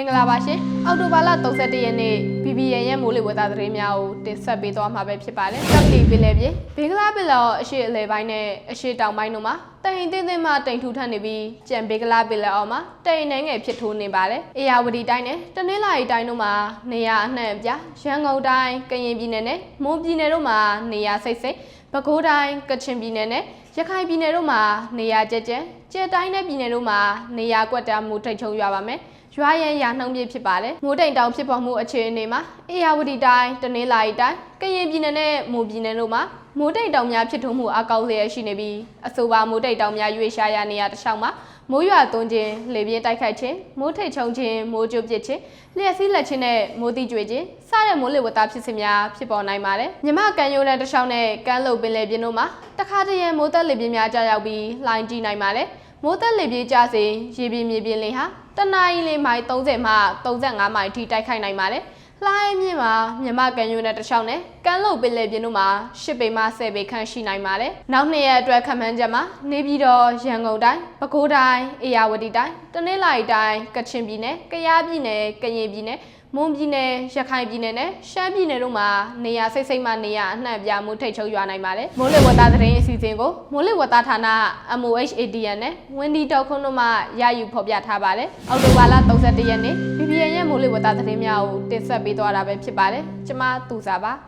င်္ဂလာပါရှင်အောက်တိုဘာလ31ရက်နေ့ BBN ရဲ့မိုးလေဝသသတင်းများကိုတင်ဆက်ပေးသွားမှာပဲဖြစ်ပါတယ်ကပလီပင်လယ်ပြင်ဘင်္ဂလားပင်လယ်အော်အရှေ့အလယ်ပိုင်းနဲ့အရှေ့တောင်ပိုင်းတို့မှာတိမ်တင်းတင်းမှတိမ်ထူထပ်နေပြီးကြံဘင်္ဂလားပင်လယ်အော်မှာတိမ်နှဲငယ်ဖြစ်ထိုးနေပါတယ်အေယာဝတီတိုင်းနဲ့တနင်္လာရီတိုင်းတို့မှာနေရာအနှံ့အပြားရန်ကုန်တိုင်းကရင်ပြည်နယ်နဲ့မွန်ပြည်နယ်တို့မှာနေရာစိတ်စိတ်ပဲခူးတိုင်းကချင်ပြည်နယ်နဲ့ရခိုင်ပြည်နယ်တို့မှာနေရာကျကျကျဲတိုင်းနဲ့ပြည်နယ်တို့မှာနေရာကွက်တာမှုထိတ်ချုံရွာပါမယ် ရွာရန်ရာနှုံပြဖြစ်ပါတယ်မိုးတိမ်တောင်ဖြစ်ပေါ်မှုအခြေအနေမှာအေယာဝတီတိုင်းတနင်္လာရီတိုင်းကရင်ပြည်နယ်နဲ့မွန်ပြည်နယ်တို့မှာမိုးတိမ်တောင်များဖြစ်ထွန်းမှုအကောက်လျက်ရှိနေပြီးအဆိုပါမိုးတိမ်တောင်များရွေးရှားရနေရတစ်လျှောက်မှာမိုးရွာသွန်းခြင်းလေပြင်းတိုက်ခိုက်ခြင်းမိုးထိတ်ချုံခြင်းမိုးကြိုးပစ်ခြင်းလျှက်စီးလက်ခြင်းနဲ့မိုးတိကျွေခြင်းစတဲ့မိုးလေဝသဖြစ်စဉ်များဖြစ်ပေါ်နိုင်ပါတယ်မြမကန်ရိုးတဲ့တစ်လျှောက်နဲ့ကမ်းလုတ်ပင်လယ်ပြင်တို့မှာတခါတရံမိုးသက်လေပြင်းများကြာရောက်ပြီးလှိုင်းကြီးနိုင်ပါတယ် မိုးသက်လေပြေးကြစဉ်ရေပြင်းမြေပြင်းလေးဟာတနအီလေးမိုင်30မှ35မိုင်ထိတိုက်ခိုက်နိုင်ပါတယ်။ လှိုင်းမြင့်မှာမြမကန်ယူနဲ့တစ်ချောင်းနဲ့ကမ်းလုတ်ပင်လယ်ပြင်တို့မှာ10ပေမှ10ပေခန့်ရှိနိုင်ပါတယ်။နောက်နှစ်ရက်အတွက်ခံမှန်းချက်မှာနေပြည်တော်ရန်ကုန်တိုင်းပဲခူးတိုင်းအေရဝတီတိုင်းတနင်္လာရီတိုင်းကချင်ပြည်နယ်ကယားပြည်နယ်ကရင်ပြည်နယ်မွန်ပြည်နယ်ရခိုင်ပြည်နယ်နဲ့ရှမ်းပြည်နယ်တို့မှာနေရာစိတ်စိတ်မှနေရာအနှံ့အပြားမှုထိတ်ချုပ်ရွာနိုင်ပါတယ်။မိုးလေဝသသတင်းအစီအစဉ်ကိုမိုးလေဝသဌာန MOHADN နဲ့ Windy တောက်ခွန်းတို့မှရယူဖော်ပြထားပါတယ်။အောက်တိုဘာလ31ရက်နေ့ BBN ရဲ့မိုး လေဝသသတင်းများကိုတင်ဆက်ပေးသွားတာပဲဖြစ်ပါတယ်။ကျွန်မသူစာပါ။